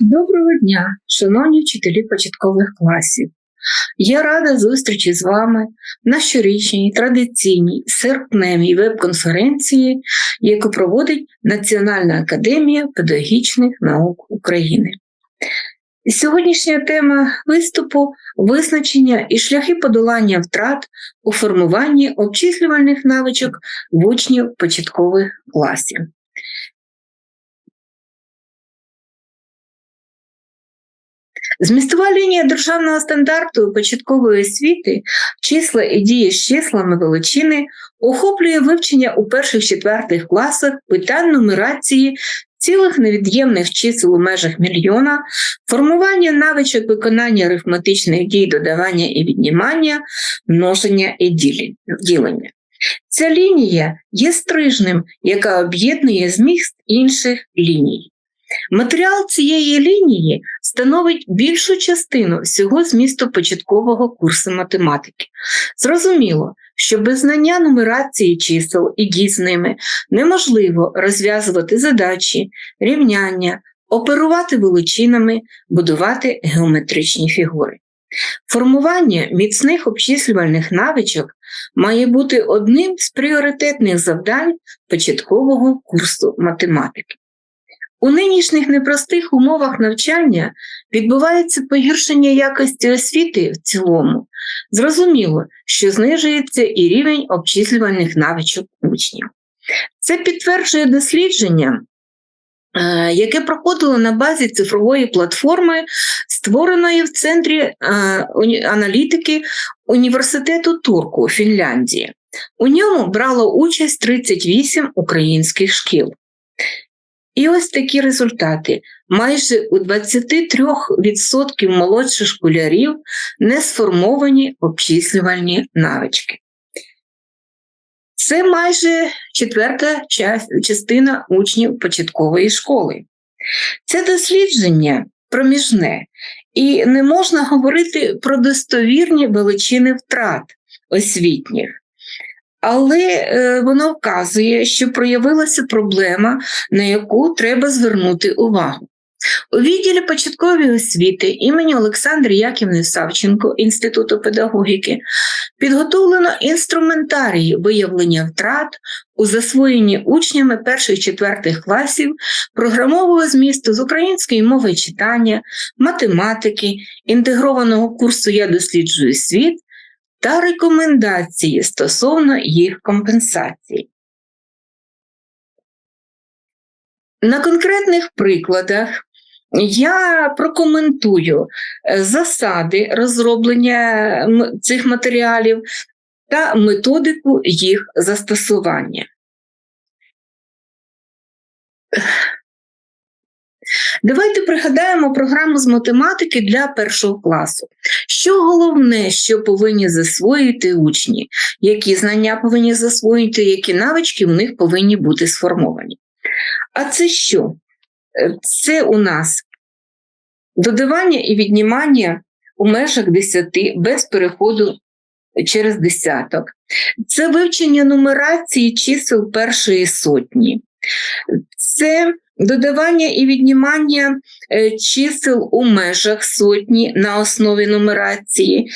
Доброго дня, шановні вчителі початкових класів. Я рада зустрічі з вами на щорічній традиційній серпневій веб-конференції, яку проводить Національна академія педагогічних наук України. Сьогоднішня тема виступу визначення і шляхи подолання втрат у формуванні обчислювальних навичок в учнів початкових класів. Змістова лінія державного стандарту початкової освіти, числа і дії з числами величини охоплює вивчення у перших-четвертих класах питань нумерації цілих невід'ємних чисел у межах мільйона, формування навичок виконання арифметичних дій, додавання і віднімання, множення і ділення. Ця лінія є стрижнем, яка об'єднує зміст інших ліній. Матеріал цієї лінії становить більшу частину всього змісту початкового курсу математики. Зрозуміло, що без знання нумерації чисел і дій з ними неможливо розв'язувати задачі, рівняння, оперувати величинами, будувати геометричні фігури. Формування міцних обчислювальних навичок має бути одним з пріоритетних завдань початкового курсу математики. У нинішніх непростих умовах навчання відбувається погіршення якості освіти в цілому. Зрозуміло, що знижується і рівень обчислювальних навичок учнів. Це підтверджує дослідження, е, яке проходило на базі цифрової платформи, створеної в центрі е, аналітики університету Турку Фінляндії. У ньому брало участь 38 українських шкіл. І ось такі результати. Майже у 23% молодших школярів не сформовані обчислювальні навички. Це майже четверта частина учнів початкової школи. Це дослідження проміжне, і не можна говорити про достовірні величини втрат освітніх але е, воно вказує, що проявилася проблема, на яку треба звернути увагу. У відділі початкової освіти імені Олександри Яківни Савченко Інституту педагогіки підготовлено інструментарій виявлення втрат у засвоєнні учнями перших-четвертих класів програмового змісту з української мови читання, математики, інтегрованого курсу Я досліджую світ та рекомендації стосовно їх компенсації. На конкретних прикладах я прокоментую е, засади розроблення цих матеріалів та методику їх застосування. Давайте пригадаємо програму з математики для першого класу. Що головне, що повинні засвоїти учні, які знання повинні засвоїти, які навички в них повинні бути сформовані. А це що? Е, це у нас додавання і віднімання у межах 10 без переходу через десяток. Це вивчення нумерації чисел першої сотні. Це Додавання і віднімання е, чисел у межах сотні на основі нумерації,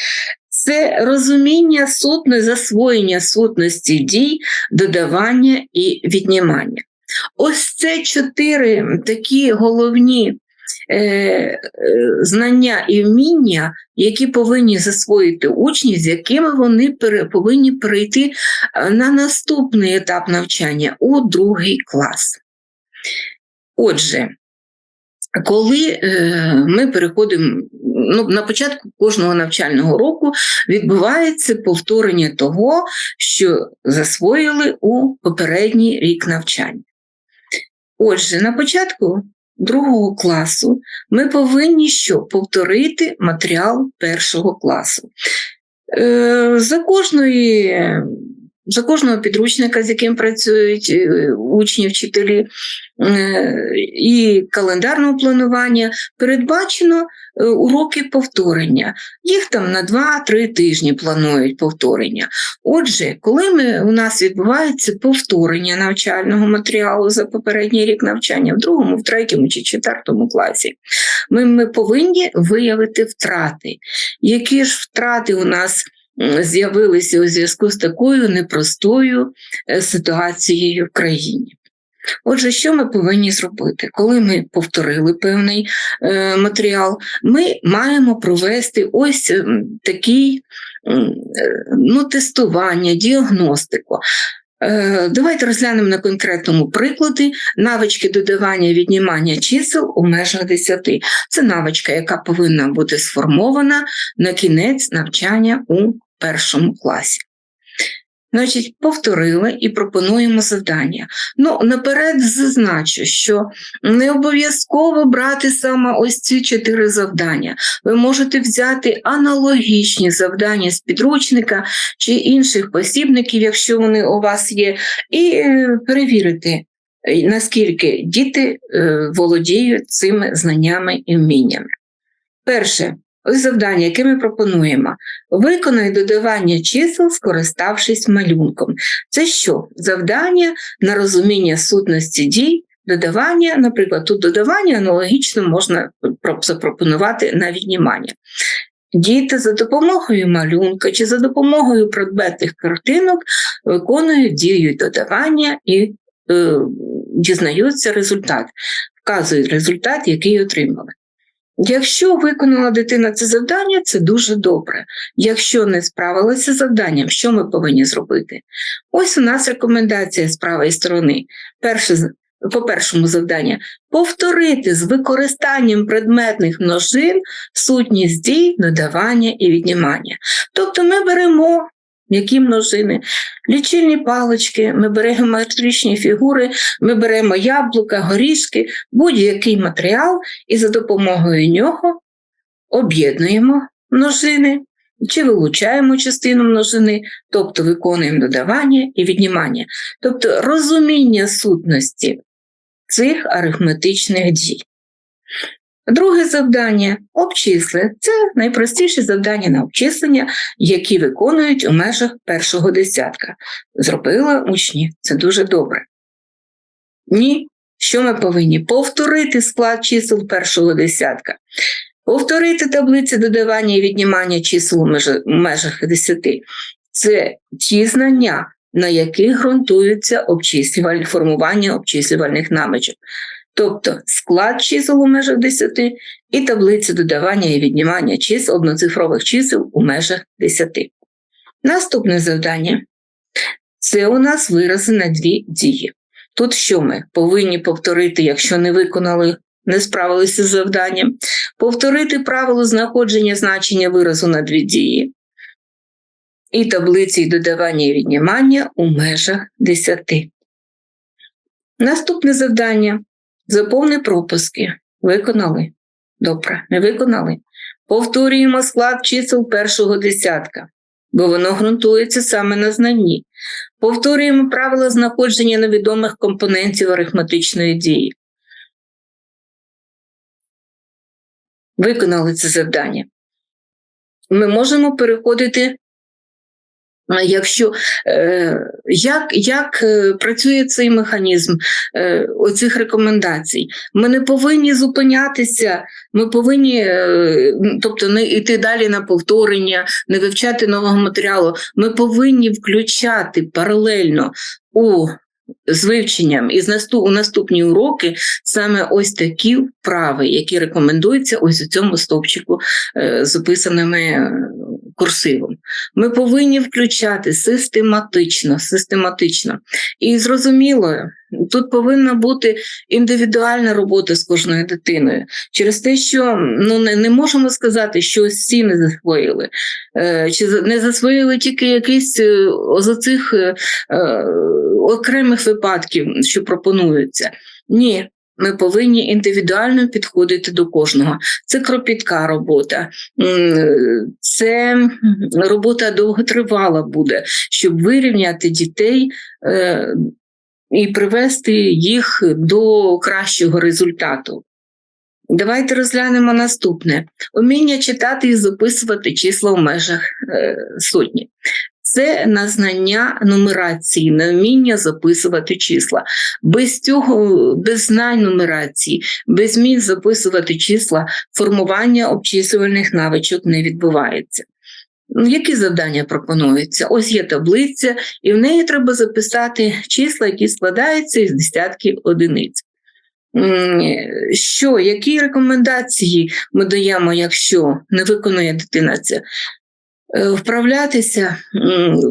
це розуміння сутне засвоєння сутності дій, додавання і віднімання. Ось це чотири такі головні е, е, знання і вміння, які повинні засвоїти учні, з якими вони повинні перейти е, на наступний етап навчання у другий клас. Отже, коли е, ми переходимо ну, на початку кожного навчального року, відбувається повторення того, що засвоїли у попередній рік навчання. Отже, на початку другого класу ми повинні що повторити матеріал першого класу. Е, за кожної за кожного підручника, з яким працюють е, учні, вчителі е, і календарного планування, передбачено е, уроки повторення. Їх там на 2-3 тижні планують повторення. Отже, коли ми, у нас відбувається повторення навчального матеріалу за попередній рік навчання в другому, в третьому чи четвертому класі, ми, ми повинні виявити втрати. Які ж втрати у нас з'явилися у зв'язку з такою непростою е, ситуацією в країні? Отже, що ми повинні зробити? Коли ми повторили певний е, матеріал, ми маємо провести ось такий е, ну, тестування, діагностику. Е, Давайте розглянемо на конкретному прикладі навички додавання віднімання чисел у межах 10. Це навичка, яка повинна бути сформована на кінець навчання у першому класі. Значить, повторили і пропонуємо завдання. Ну, наперед зазначу, що не обов'язково брати саме ось ці чотири завдання. Ви можете взяти аналогічні завдання з підручника чи інших посібників, якщо вони у вас є, і е, перевірити, е, наскільки діти е, володіють цими знаннями і вміннями. Перше. Ось завдання, яке ми пропонуємо. Виконай додавання чисел, скориставшись малюнком. Це що? Завдання на розуміння сутності дій, додавання, наприклад, тут додавання аналогічно можна запропонувати на віднімання. Діти за допомогою малюнка чи за допомогою предметних картинок виконують дію додавання і е, дізнаються результат, вказують результат, який отримали. Якщо виконала дитина це завдання, це дуже добре. Якщо не справилася з завданням, що ми повинні зробити? Ось у нас рекомендація з правої сторони. Перше, по першому завдання повторити з використанням предметних множин сутність дій, додавання і віднімання. Тобто ми беремо які множини, лічильні палички, ми беремо геометричні фігури, ми беремо яблука, горішки, будь-який матеріал, і за допомогою нього об'єднуємо множини чи вилучаємо частину множини, тобто виконуємо додавання і віднімання, тобто розуміння сутності цих арифметичних дій. Друге завдання обчисли. Це найпростіше завдання на обчислення, які виконують у межах першого десятка. Зробили учні, це дуже добре. Ні, що ми повинні? Повторити склад чисел першого десятка, повторити таблиці додавання і віднімання чисел у межах, у межах 10. Це ті знання, на яких ґрунтується обчислюваль... формування обчислювальних навичок. Тобто склад чисел у межах 10 і таблиці додавання і віднімання чисел одноцифрових чисел у межах 10. Наступне завдання це у нас вирази на дві дії. Тут що ми повинні повторити, якщо не виконали, не справилися з завданням, повторити правило знаходження значення виразу на дві дії і таблиці додавання і віднімання у межах 10. Наступне завдання заповни пропуски. Виконали. Добре, не виконали. Повторюємо склад чисел першого десятка, бо воно ґрунтується саме на знанні. Повторюємо правила знаходження невідомих компонентів арифметичної дії. Виконали це завдання. Ми можемо переходити Якщо е, як як е, працює цей механізм е, оцих рекомендацій, ми не повинні зупинятися, ми повинні, тобто не йти далі на повторення, не вивчати нового матеріалу. Ми повинні включати паралельно у з вивченням і з наступ, у наступні уроки саме ось такі вправи, які рекомендуються ось у цьому стовпчику з описаними курсивом. Ми повинні включати систематично, систематично. І зрозуміло, тут повинна бути індивідуальна робота з кожною дитиною. Через те, що ну, не, не можемо сказати, що всі не засвоїли, е, чи не засвоїли тільки якийсь е, з оцих е, е, окремих випадків, що пропонуються. Ні. Ми повинні індивідуально підходити до кожного. Це кропітка робота, це робота довготривала буде, щоб вирівняти дітей е, і привести їх до кращого результату. Давайте розглянемо наступне: уміння читати і записувати числа в межах е, сотні. Це на знання нумерації, на вміння записувати числа. Без цього, без знань нумерації, без вмінь записувати числа, формування обчислювальних навичок не відбувається. Ну, Які завдання пропонуються? Ось є таблиця, і в неї треба записати числа, які складаються із десятків одиниць. Що, які рекомендації ми даємо, якщо не виконує дитина це? Е, Вправлятися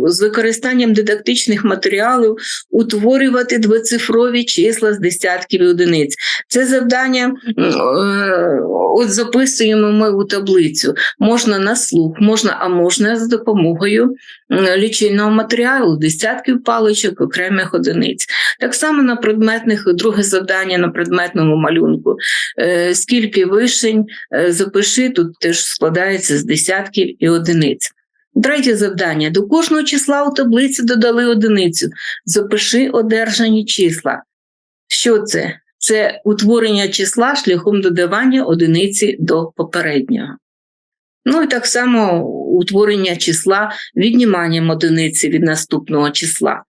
з використанням дидактичних матеріалів, утворювати двоцифрові числа з десятків одиниць. Це завдання е, от записуємо ми у таблицю. Можна на слух, можна, а можна за допомогою лічильного матеріалу, десятків паличок, окремих одиниць. Так само на предметних, друге завдання на предметному малюнку. Е, Скільки вишень запиши, тут теж складається з десятків і одиниць. Третє завдання. До кожного числа у таблиці додали одиницю. Запиши одержані числа. Що це? Це утворення числа шляхом додавання одиниці до попереднього. Ну і так само утворення числа відніманням одиниці від наступного числа.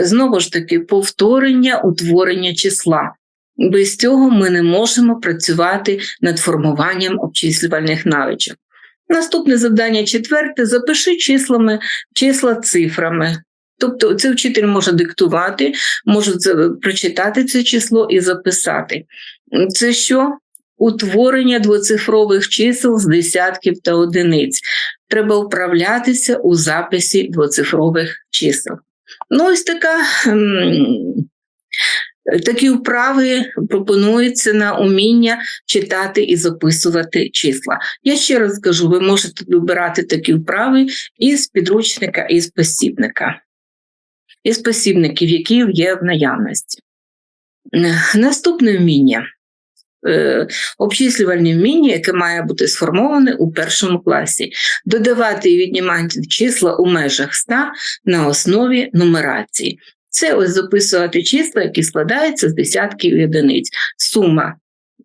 Знову ж таки, повторення утворення числа. Без цього ми не можемо працювати над формуванням обчислювальних навичок. Наступне завдання четверте: запиши числами, числа цифрами. Тобто це вчитель може диктувати, може прочитати це число і записати. Це що? Утворення двоцифрових чисел з десятків та одиниць. Треба вправлятися у записі двоцифрових чисел. Ну, ось така. Такі вправи пропонуються на уміння читати і записувати числа. Я ще раз кажу, ви можете вибирати такі вправи із підручника, із посібника, із посібників, які є в наявності. Наступне вміння. Е, Обчислювальне вміння, яке має бути сформоване у першому класі, додавати і віднімати числа у межах 100 на основі нумерації. Це ось записувати числа, які складаються з десятків одиниць. Сума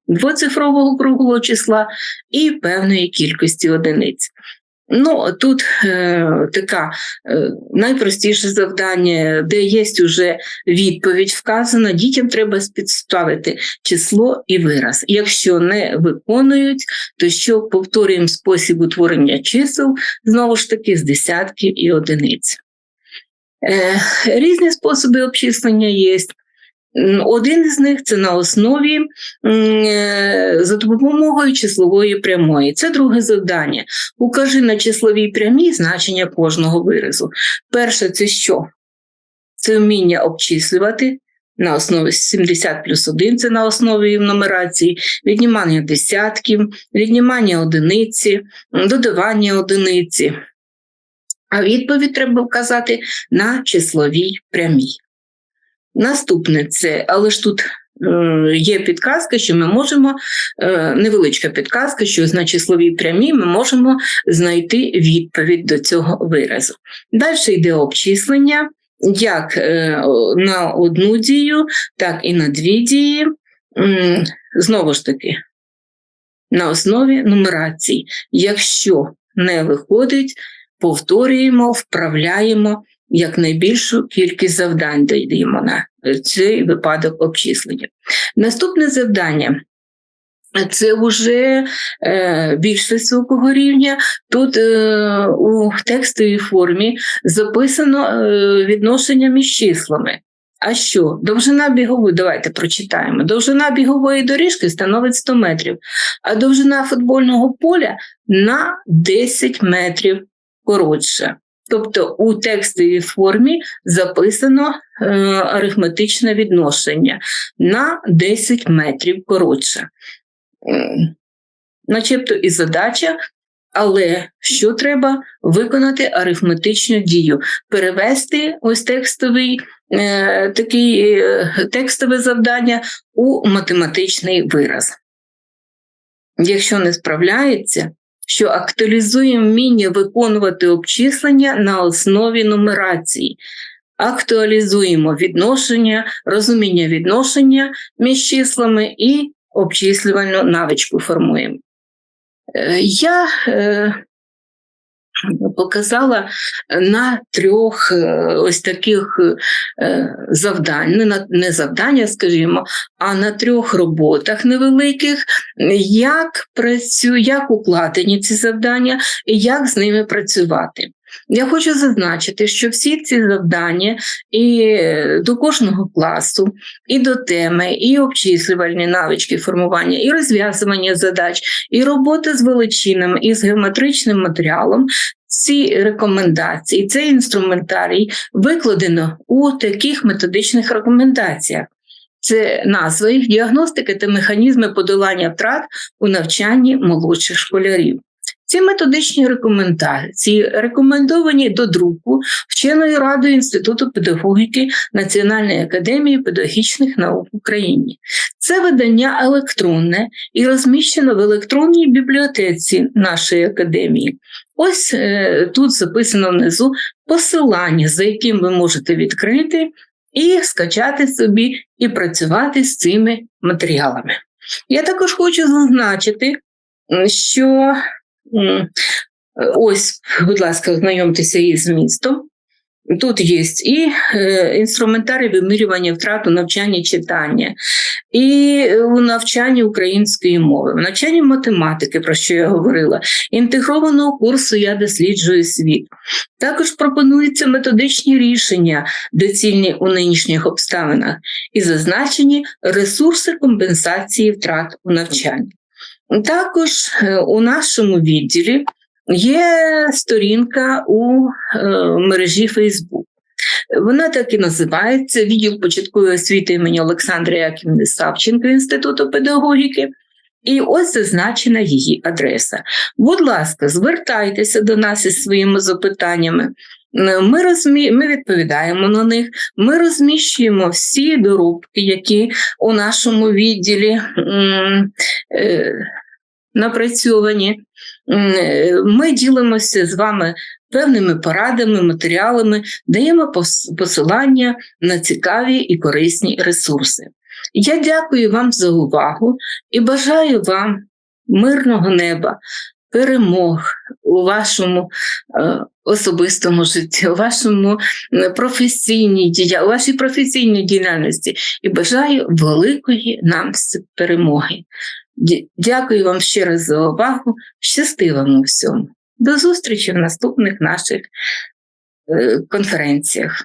двоцифрового круглого числа і певної кількості одиниць. Ну, тут е, така е, найпростіше завдання, де є вже відповідь вказана, дітям треба підставити число і вираз. Якщо не виконують, то що повторюємо спосіб утворення чисел, знову ж таки, з десятків і одиниць. Е, Різні способи обчислення є. Один із них це на основі е, за допомогою числової прямої. Це друге завдання. Укажи на числовій прямій значення кожного виразу. Перше, це що? Це вміння обчислювати на основі 70 плюс 1, це на основі нумерації, віднімання десятків, віднімання одиниці, додавання одиниці. А відповідь треба вказати на числовій прямій. Наступне це, але ж тут е, є підказка, що ми можемо, е, невеличка підказка, що на числовій прямій ми можемо знайти відповідь до цього виразу. Далі йде обчислення, як е, на одну дію, так і на дві дії. Знову ж таки, на основі нумерації. Якщо не виходить, повторюємо, вправляємо якнайбільшу кількість завдань даємо на цей випадок обчислення. Наступне завдання. Це вже е, більш високого рівня. Тут е, у текстовій формі записано е, відношення між числами. А що? Довжина бігової, давайте прочитаємо. Довжина бігової доріжки становить 100 метрів, а довжина футбольного поля на 10 метрів коротше. Тобто у текстовій формі записано е, арифметичне відношення на 10 метрів коротше. Начебто і задача, але що треба виконати арифметичну дію, перевести ось текстовий е, такий е, текстове завдання у математичний вираз. Якщо не справляється, що актуалізуємо вміння виконувати обчислення на основі нумерації, актуалізуємо відношення, розуміння відношення між числами і обчислювальну навичку формуємо. Е, Я е, показала на трьох е, ось таких е, завдань, не на не завдання, скажімо, а на трьох роботах невеликих, як працю, як укладені ці завдання і як з ними працювати. Я хочу зазначити, що всі ці завдання і е, до кожного класу, і до теми, і обчислювальні навички формування, і розв'язування задач, і роботи з величинами, і з геометричним матеріалом. Ці рекомендації, цей інструментарій викладено у таких методичних рекомендаціях. Це назва їх діагностики та механізми подолання втрат у навчанні молодших школярів. Ці методичні рекомендації рекомендовані до друку вченою радою Інституту педагогіки Національної академії педагогічних наук України. Це видання електронне і розміщено в електронній бібліотеці нашої академії. Ось е, тут записано внизу посилання, за яким ви можете відкрити і скачати собі і працювати з цими матеріалами. Я також хочу зазначити, що Ось, будь ласка, ознайомтеся із змістом. Тут є і е, інструментарій вимірювання втрат у навчанні читання, і у навчанні української мови, в навчанні математики, про що я говорила, інтегрованого курсу Я досліджую світ. Також пропонуються методичні рішення, доцільні у нинішніх обставинах, і зазначені ресурси компенсації втрат у навчанні. Також е, у нашому відділі є сторінка у е, мережі Facebook. Вона так і називається відділ початкової освіти імені Олександра Яківни Савченко Інституту педагогіки. І ось зазначена її адреса. Будь ласка, звертайтеся до нас із своїми запитаннями. Ми розмі... ми відповідаємо на них, ми розміщуємо всі доробки, які у нашому відділі е, напрацьовані. Е, Ми ділимося з вами певними порадами, матеріалами, даємо посилання на цікаві і корисні ресурси. Я дякую вам за увагу і бажаю вам мирного неба, перемог у вашому е, особистому житті, у вашому е, професійній дія, у вашій професійній діяльності і бажаю великої нам перемоги. Дякую вам ще раз за увагу. Щасти вам у всьому. До зустрічі в наступних наших е, конференціях.